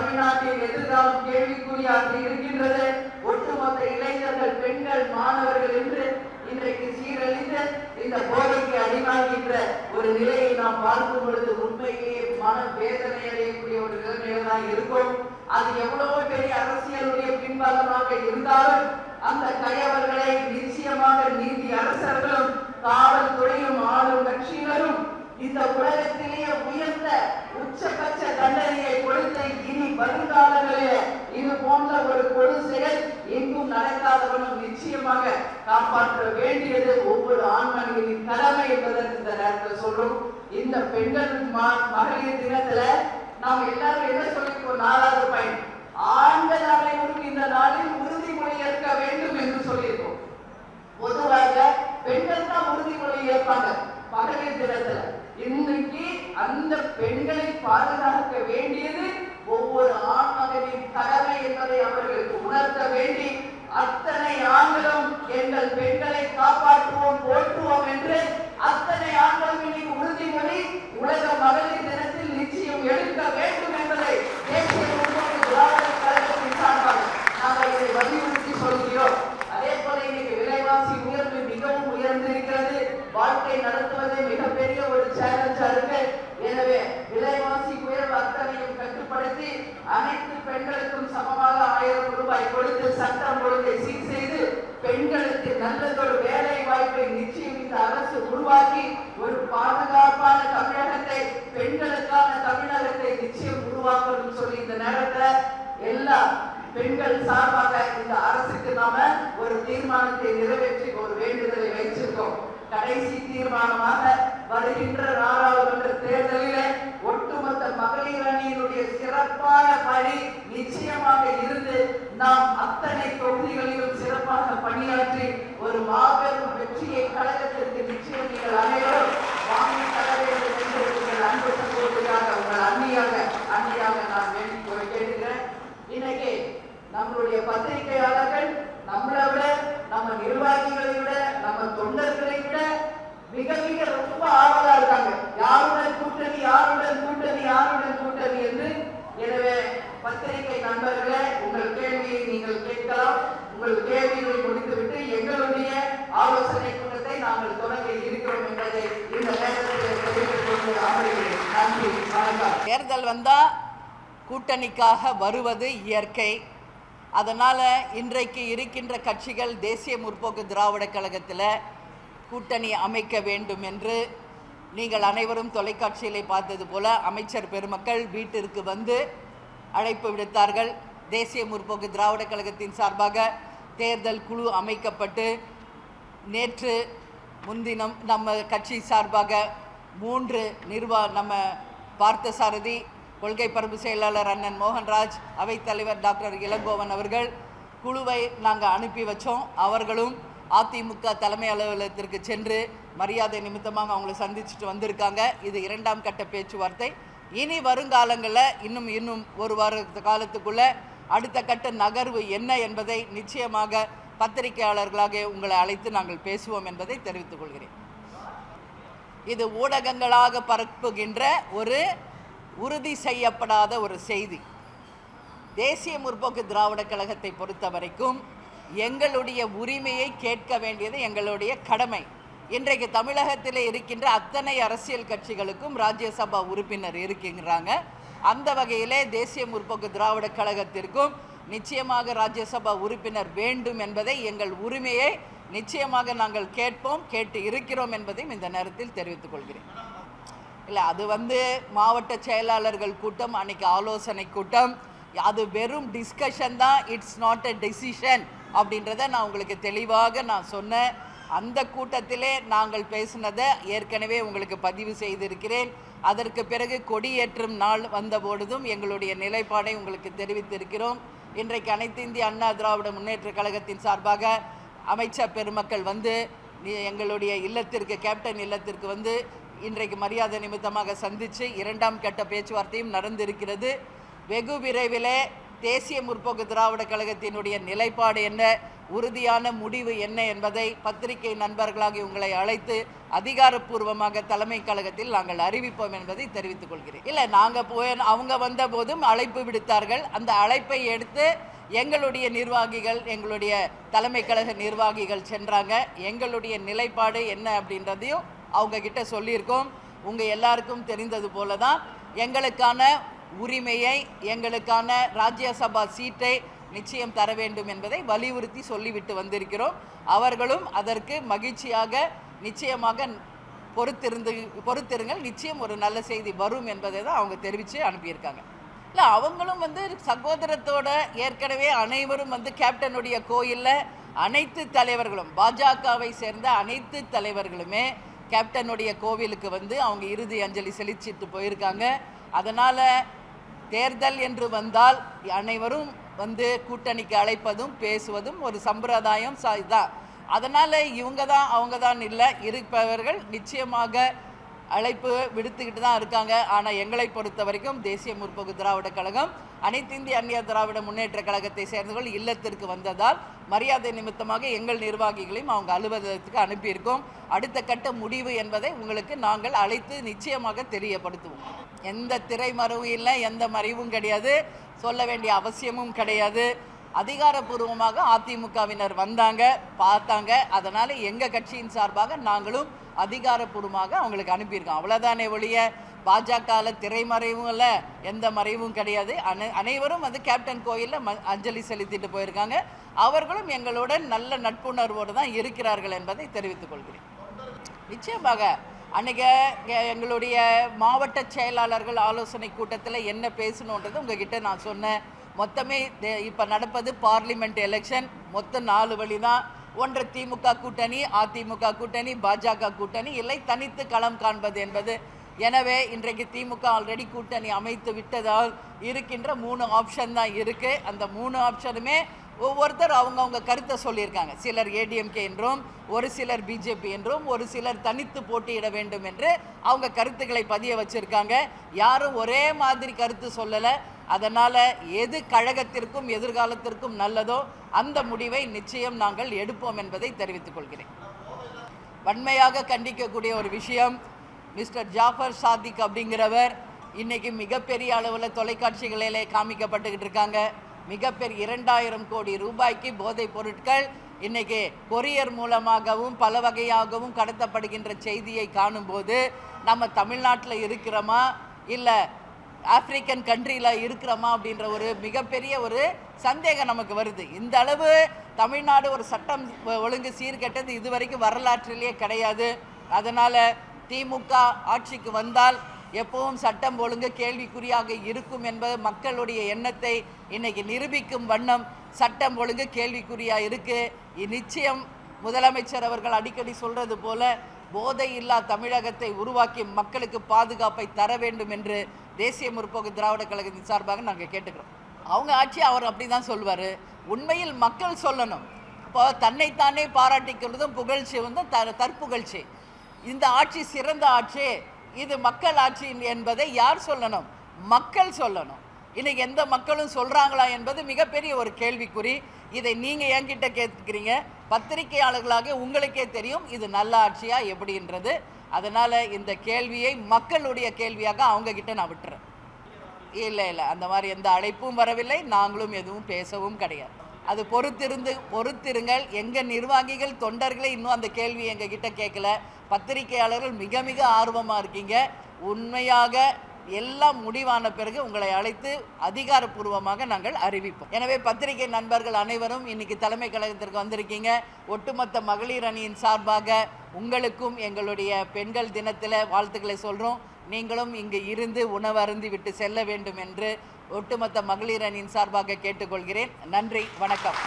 தமிழ்நாட்டின் எதிர்காலம் கேள்விக்குறியாக இருக்கின்றது. ஒட்டுமொத்த இளைஞர்கள் பெண்கள் மாணவர்கள் என்று இன்றைக்கு சீரழிந்த இந்த போதைக்கு அடிமாகின்ற ஒரு நிலையை நாம் பார்க்கும் பொழுது உண்மையிலேயே மன வேதனை அடையக்கூடிய ஒரு நிலைமையில தான் இருக்கும். அது எவ்வளவோ பெரிய அரசியலுடைய பின்பலமாக இருந்தாலும் அந்த கயவர்களை நிச்சயமாக நீதி அரசர்களும் காவல்துறையும் ஆளும் கட்சியினரும் இந்த உலகத்திலேயே உயர்ந்த உச்சபட்ச தண்டனையை கொடுத்து இனி வருங்காலங்களிலே இது போன்ற ஒரு கொடு செயல் எங்கும் நடக்காதவனும் நிச்சயமாக காப்பாற்ற வேண்டியது ஒவ்வொரு ஆண்மணியின் கடமை என்பதற்கு இந்த நேரத்தில் சொல்றோம். இந்த பெண்கள் ம- மகளிர் தினத்துல நாம் எல்லாரும் என்ன சொல்லிருக்கோம் நாலாவது பயன் ஆண்கள் அனைவரும் இந்த நாளில் உறுதிமொழி ஏற்க வேண்டும் என்று சொல்லியிருக்கோம் பொதுவாக பெண்கள் தான் உறுதிமொழி ஏற்பாங்க மகளிர் தினத்துல இன்னைக்கு அந்த பெண்களை பாதுகாக்க வேண்டியது ஒவ்வொரு ஆண் மகனின் கடமை என்பதை அவர்களுக்கு உணர்த்த வேண்டி அத்தனை ஆண்களும் எங்கள் பெண்களை காப்பாற்றுவோம் போற்றுவோம் என்று அத்தனை ஆண்களும் இன்னைக்கு உறுதிமொழி உலக மகளிர் தினத்தில் நிச்சயம் எடுக்க வேண்டும் என்பதை தேசிய முற்போக்கு திராவிட கழகத்தின் சார்பாக நாங்கள் இதை வலியுறுத்தி சொல்கிறோம் அதே போல இன்னைக்கு விலைவாசி உயர்வு மிகவும் உயர்ந்திருக்கிறது. வாழ்க்கை நடத்துவதே மிகப்பெரிய ஒரு சேலஞ்சா இருக்கு. எனவே விலைவாசி உயர்வு அத்தனையும் கட்டுப்படுத்தி அனைத்து பெண்களுக்கும் சமமாக ஆயிரம் ரூபாய் கொடுத்து சட்டம் ஒழுங்கை சீர் நல்லதொரு வேலை வாய்ப்பை நிச்சயம் இந்த அரசு உருவாக்கி ஒரு பாதுகாப்பான தமிழகத்தை பெண்களுக்கான தமிழகத்தை நிச்சயம் உருவாக்கணும்னு சொல்லி இந்த நேரத்துல எல்லா பெண்கள் சார்பாக இந்த அரசுக்கு நாம ஒரு தீர்மானத்தை நிறைவேற்றி ஒரு வேண்டுதலை வைச்சிருக்கோம் கடைசி தீர்மானமாக வருகின்ற நாடாளுமன்ற தேர்தலில் ஒட்டுமொத்த மகளிர் அணியினுடைய சிறப்பான பணி நிச்சயமாக இருந்து நாம் அத்தனை தொகுதிகளிலும் சிறப்பாக பணியாற்றி ஒரு மாபெரும் வெற்றியை கழகத்திற்கு நிச்சயம் நீங்கள் அனைவரும் வாங்கி தர வேண்டும் என்று உங்கள் அன்பு சகோதரியாக உங்கள் அண்ணியாக அண்ணியாக நான் வேண்டி கேட்டுக்கிறேன் இன்னைக்கு நம்முடைய பத்திரிகையாளர்கள் நம்மளை விட நம்ம நிர்வாகிகளை விட நம்ம தொண்டர்களை விட மிக மிக ரொம்ப ஆவலா இருக்காங்க. யாருடன் கூட்டணி யாருடன் கூட்டணி யாருடன் கூட்டணி என்று. எனவே பத்திரிகை நண்பர்களே உங்கள் கேள்வியை நீங்கள் கேட்கலாம். உங்கள் கேள்விகளை முடித்துவிட்டு எங்களுடைய ஆலோசனை கூட்டத்தை நாங்கள் தொடங்க இருக்கிறோம் என்பதை இந்த நேரத்தில் தெரிவித்துக் கொண்டு அமர்கிறேன் நன்றி வணக்கம். தேர்தல் வந்தால் கூட்டணிக்காக வருவது இயற்கை. அதனால் இன்றைக்கு இருக்கின்ற கட்சிகள் தேசிய முற்போக்கு திராவிட கழகத்தில் கூட்டணி அமைக்க வேண்டும் என்று நீங்கள் அனைவரும் தொலைக்காட்சியிலே பார்த்தது போல அமைச்சர் பெருமக்கள் வீட்டிற்கு வந்து அழைப்பு விடுத்தார்கள். தேசிய முற்போக்கு திராவிட கழகத்தின் சார்பாக தேர்தல் குழு அமைக்கப்பட்டு நேற்று முன்தினம் நம்ம கட்சி சார்பாக மூன்று நிர்வா நம்ம பார்த்தசாரதி கொள்கை பரப்பு செயலாளர் அண்ணன் மோகன்ராஜ் அவைத்தலைவர் டாக்டர் இளங்கோவன் அவர்கள் குழுவை நாங்கள் அனுப்பி வச்சோம். அவர்களும் அதிமுக தலைமை அலுவலகத்திற்கு சென்று மரியாதை நிமித்தமாக அவங்கள சந்திச்சுட்டு வந்திருக்காங்க. இது இரண்டாம் கட்ட பேச்சுவார்த்தை. இனி வருங்காலங்களில் இன்னும் இன்னும் ஒரு வார காலத்துக்குள்ளே அடுத்த கட்ட நகர்வு என்ன என்பதை நிச்சயமாக பத்திரிகையாளர்களாக உங்களை அழைத்து நாங்கள் பேசுவோம் என்பதை தெரிவித்துக் கொள்கிறேன். இது ஊடகங்களாக பரப்புகின்ற ஒரு உறுதி செய்யப்படாத ஒரு செய்தி. தேசிய முற்போக்கு திராவிட கழகத்தை பொறுத்த வரைக்கும் எங்களுடைய உரிமையை கேட்க வேண்டியது எங்களுடைய கடமை. இன்றைக்கு தமிழகத்தில் இருக்கின்ற அத்தனை அரசியல் கட்சிகளுக்கும் ராஜ்யசபா உறுப்பினர் இருக்கின்றாங்க. அந்த வகையிலே தேசிய முற்போக்கு திராவிட கழகத்திற்கும் நிச்சயமாக ராஜ்யசபா உறுப்பினர் வேண்டும் என்பதை எங்கள் உரிமையை நிச்சயமாக நாங்கள் கேட்போம் கேட்டு இருக்கிறோம் என்பதையும் இந்த நேரத்தில் தெரிவித்துக் கொள்கிறேன். இல்லை அது வந்து மாவட்ட செயலாளர்கள் கூட்டம் அன்னைக்கு ஆலோசனை கூட்டம். அது வெறும் டிஸ்கஷன் தான். இட்ஸ் நாட் அ டெசிஷன் அப்படின்றத நான் உங்களுக்கு தெளிவாக நான் சொன்னேன். அந்த கூட்டத்திலே நாங்கள் பேசினதை ஏற்கனவே உங்களுக்கு பதிவு செய்திருக்கிறேன். அதற்கு பிறகு கொடியேற்றும் நாள் வந்தபொழுதும் எங்களுடைய நிலைப்பாடை உங்களுக்கு தெரிவித்திருக்கிறோம். இன்றைக்கு அனைத்து இந்திய அண்ணா திராவிட முன்னேற்றக் கழகத்தின் சார்பாக அமைச்சர் பெருமக்கள் வந்து எங்களுடைய இல்லத்திற்கு கேப்டன் இல்லத்திற்கு வந்து இன்றைக்கு மரியாதை நிமித்தமாக சந்தித்து இரண்டாம் கட்ட பேச்சுவார்த்தையும் நடந்திருக்கிறது. வெகு விரைவிலே தேசிய முற்போக்கு திராவிட கழகத்தினுடைய நிலைப்பாடு என்ன உறுதியான முடிவு என்ன என்பதை பத்திரிகை நண்பர்களாகி உங்களை அழைத்து அதிகாரப்பூர்வமாக தலைமை கழகத்தில் நாங்கள் அறிவிப்போம் என்பதை தெரிவித்துக் கொள்கிறேன். இல்லை நாங்கள் போய் அவங்க வந்த போதும் அழைப்பு விடுத்தார்கள். அந்த அழைப்பை எடுத்து எங்களுடைய நிர்வாகிகள் எங்களுடைய தலைமை கழக நிர்வாகிகள் சென்றாங்க. எங்களுடைய நிலைப்பாடு என்ன அப்படின்றதையும் அவங்க கிட்ட சொல்லியிருக்கோம். உங்கள் எல்லாருக்கும் தெரிந்தது போல தான் எங்களுக்கான உரிமையை எங்களுக்கான ராஜ்யசபா சீட்டை நிச்சயம் தர வேண்டும் என்பதை வலியுறுத்தி சொல்லிவிட்டு வந்திருக்கிறோம். அவர்களும் அதற்கு மகிழ்ச்சியாக நிச்சயமாக பொறுத்திருந்து பொறுத்திருங்கள். நிச்சயம் ஒரு நல்ல செய்தி வரும் என்பதை தான் அவங்க தெரிவித்து அனுப்பியிருக்காங்க. இல்லை அவங்களும் வந்து சகோதரத்தோட ஏற்கனவே அனைவரும் வந்து கேப்டனுடைய கோயிலில் அனைத்து தலைவர்களும் பாஜகவை சேர்ந்த அனைத்து தலைவர்களுமே கேப்டனுடைய கோவிலுக்கு வந்து அவங்க இறுதி அஞ்சலி செலுத்திட்டு போயிருக்காங்க. அதனால் தேர்தல் என்று வந்தால் அனைவரும் வந்து கூட்டணிக்கு அழைப்பதும் பேசுவதும் ஒரு சம்பிரதாயம் இதான் அதனால் இவங்க தான் அவங்க தான் இல்லை இருப்பவர்கள் நிச்சயமாக அழைப்பு விடுத்துக்கிட்டு தான் இருக்காங்க. ஆனால் எங்களை பொறுத்த வரைக்கும் தேசிய முற்போக்கு திராவிட கழகம் அனைத்து இந்திய அந்நிய திராவிட முன்னேற்ற கழகத்தை சேர்ந்தவர்கள் இல்லத்திற்கு வந்ததால் மரியாதை நிமித்தமாக எங்கள் நிர்வாகிகளையும் அவங்க அலுவலகத்துக்கு அனுப்பியிருக்கோம். அடுத்த கட்ட முடிவு என்பதை உங்களுக்கு நாங்கள் அழைத்து நிச்சயமாக தெரியப்படுத்துவோம். எந்த திரைமறைவும் இல்லை எந்த மறைவும் கிடையாது. சொல்ல வேண்டிய அவசியமும் கிடையாது. அதிகாரப்பூர்வமாக அதிமுகவினர் வந்தாங்க பார்த்தாங்க. அதனால் எங்கள் கட்சியின் சார்பாக நாங்களும் அதிகாரப்பூர்வமாக அவங்களுக்கு அனுப்பியிருக்கோம். அவ்வளோதானே ஒழிய பாஜகவில் திரைமறைவும் இல்லை எந்த மறைவும் கிடையாது. அனை அனைவரும் வந்து கேப்டன் கோயிலில் ம அஞ்சலி செலுத்திட்டு போயிருக்காங்க. அவர்களும் எங்களுடன் நல்ல நட்புணர்வோடு தான் இருக்கிறார்கள் என்பதை தெரிவித்துக் கொள்கிறேன். நிச்சயமாக அன்றைக்கி எங்களுடைய மாவட்ட செயலாளர்கள் ஆலோசனை கூட்டத்தில் என்ன பேசணுன்றது உங்ககிட்ட நான் சொன்னேன். மொத்தமே இப்போ நடப்பது பார்லிமெண்ட் எலெக்ஷன் மொத்தம் நாலு வழி தான் ஒன்று திமுக கூட்டணி அதிமுக கூட்டணி பாஜக கூட்டணி. இல்லை தனித்து களம் காண்பது என்பது. எனவே இன்றைக்கு திமுக ஆல்ரெடி கூட்டணி அமைத்து விட்டதால் இருக்கின்ற மூணு ஆப்ஷன் தான் இருக்குது அந்த மூணு ஆப்ஷனுமே ஒவ்வொருத்தர் அவங்கவுங்க கருத்தை சொல்லியிருக்காங்க. சிலர் ஏடிஎம்கே என்றும் ஒரு சிலர் பிஜேபி என்றும் ஒரு சிலர் தனித்து போட்டியிட வேண்டும் என்று அவங்க கருத்துக்களை பதிய வச்சுருக்காங்க. யாரும் ஒரே மாதிரி கருத்து சொல்லலை. அதனால் எது கழகத்திற்கும் எதிர்காலத்திற்கும் நல்லதோ அந்த முடிவை நிச்சயம் நாங்கள் எடுப்போம் என்பதை தெரிவித்துக் கொள்கிறேன். வன்மையாக கண்டிக்கக்கூடிய ஒரு விஷயம் மிஸ்டர் ஜாஃபர் சாதிக் அப்படிங்கிறவர் இன்றைக்கி மிகப்பெரிய அளவில் தொலைக்காட்சிகளிலே காமிக்கப்பட்டுக்கிட்டு இருக்காங்க. மிகப்பெரிய இரண்டாயிரம் கோடி ரூபாய்க்கு போதைப் பொருட்கள் இன்னைக்கு கொரியர் மூலமாகவும் பல வகையாகவும் கடத்தப்படுகின்ற செய்தியை காணும்போது நம்ம தமிழ்நாட்டில் இருக்கிறோமா? இல்லை ஆப்பிரிக்கன் கண்ட்ரியில் இருக்கிறோமா? அப்படின்ற ஒரு மிகப்பெரிய ஒரு சந்தேகம் நமக்கு வருது. இந்த அளவு தமிழ்நாடு ஒரு சட்டம் ஒழுங்கு சீர்கெட்டது இதுவரைக்கும் வரலாற்றிலேயே கிடையாது. அதனால் திமுக ஆட்சிக்கு வந்தால் எப்பவும் சட்டம் ஒழுங்கு கேள்விக்குறியாக இருக்கும் என்பது மக்களுடைய எண்ணத்தை இன்னைக்கு நிரூபிக்கும் வண்ணம் சட்டம் ஒழுங்கு கேள்விக்குறியாக இருக்குது நிச்சயம் முதலமைச்சர் அவர்கள் அடிக்கடி சொல்கிறது போல போதை இல்லா தமிழகத்தை உருவாக்கி மக்களுக்கு பாதுகாப்பை தர வேண்டும் என்று தேசிய முற்போக்கு திராவிட கழகத்தின் சார்பாக நாங்கள் கேட்டுக்கிறோம். அவங்க ஆட்சி அவர் அப்படி தான் சொல்வார். உண்மையில் மக்கள் சொல்லணும். இப்போ தன்னைத்தானே பாராட்டிக்கிறதும் புகழ்ச்சி வந்து த தற்புகழ்ச்சி. இந்த ஆட்சி சிறந்த ஆட்சி. இது மக்கள் ஆட்சி என்பதை யார் சொல்லணும்? மக்கள் சொல்லணும். இன்னைக்கு எந்த மக்களும் சொல்கிறாங்களா என்பது மிகப்பெரிய ஒரு கேள்விக்குறி. இதை நீங்கள் என்கிட்ட கேட்குறீங்க. பத்திரிகையாளர்களாக உங்களுக்கே தெரியும் இது நல்ல ஆட்சியா எப்படின்றது. அதனால் இந்த கேள்வியை மக்களுடைய கேள்வியாக அவங்கக்கிட்ட நான் விட்டுறேன். இல்லை இல்லை. அந்த மாதிரி எந்த அழைப்பும் வரவில்லை. நாங்களும் எதுவும் பேசவும் கிடையாது. அது பொறுத்திருந்து பொறுத்திருங்கள். எங்கள் நிர்வாகிகள் தொண்டர்களே இன்னும் அந்த கேள்வி எங்கள் கிட்ட கேட்கல. பத்திரிகையாளர்கள் மிக மிக ஆர்வமாக இருக்கீங்க. உண்மையாக எல்லாம் முடிவான பிறகு உங்களை அழைத்து அதிகாரப்பூர்வமாக நாங்கள் அறிவிப்போம். எனவே பத்திரிகை நண்பர்கள் அனைவரும் இன்னைக்கு தலைமை கழகத்திற்கு வந்திருக்கீங்க. ஒட்டுமொத்த மகளிர் அணியின் சார்பாக உங்களுக்கும் எங்களுடைய பெண்கள் தினத்தில் வாழ்த்துக்களை சொல்கிறோம் நீங்களும் இங்கு இருந்து உணவு விட்டு செல்ல வேண்டும் என்று ஒட்டுமொத்த மகளிர் அணியின் சார்பாக கேட்டுக்கொள்கிறேன். நன்றி வணக்கம்.